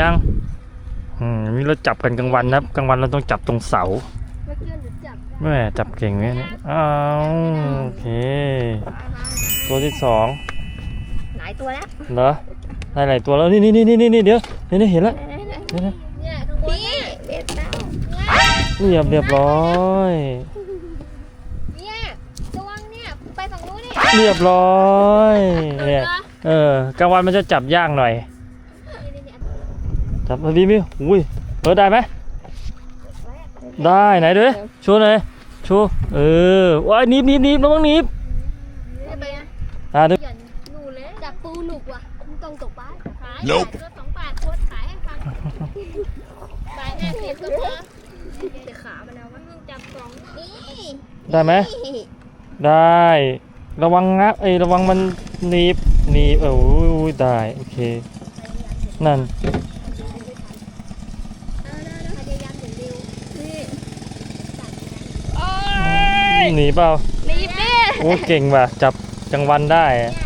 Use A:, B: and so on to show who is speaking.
A: ยังอืมนี่เราจับกันกลางวันนะครับกลางวันเราต้องจับตรงเสา
B: เมื่อกี้หนูจับ
A: แม่จับเก่งไหมเนี่ยอ้าวโอเค ตัวที่สอง
B: หลายตัวแล้ว
A: เหรอได้หลายตัวแล้วนี่นี่นี่นี่นี่เดี๋ยวเดี๋ยวเดี๋ยวเห็นแล้วเดี๋ยวนะ
B: เนี่ยข้างบนนี่เด็ดแล้ว
A: เรียบเรียบร้อย
B: เนี่ยระวังเนี่ยไปฝั่งนู้นนี่
A: เรียบร้อยเนี่ยเออกลางวันมันจะจับยากหน่อย จับมาบีมิวอุ้ยเปิดได้ไหมได้ไหนด้วยชูหน่อยชูเออว้ายหนีบหนีบหนีบระวังหนีบ
B: ไปนะ
A: อ่าดู
B: หย่อนหนูเลยจับปูหนุกว่ะมึงต้องตกปลาขาย
C: Nope
B: ตัวสองบาทโคตรขายให้ฟังบาทห้าสิบก็พอจะขามันเอาว่ามึงจับสองนี่
A: ได้ไหมได้ระวังนะเอ้ยระวังมันหนีบหนีบเอออุ้ยได้โอเคนั่น
B: พยายามถึงเร็วนี่
A: หนีเปล่า
B: รีบดิ
A: โอ้เก่งว่ะจับกลางวันได้อะ
B: เนี่ย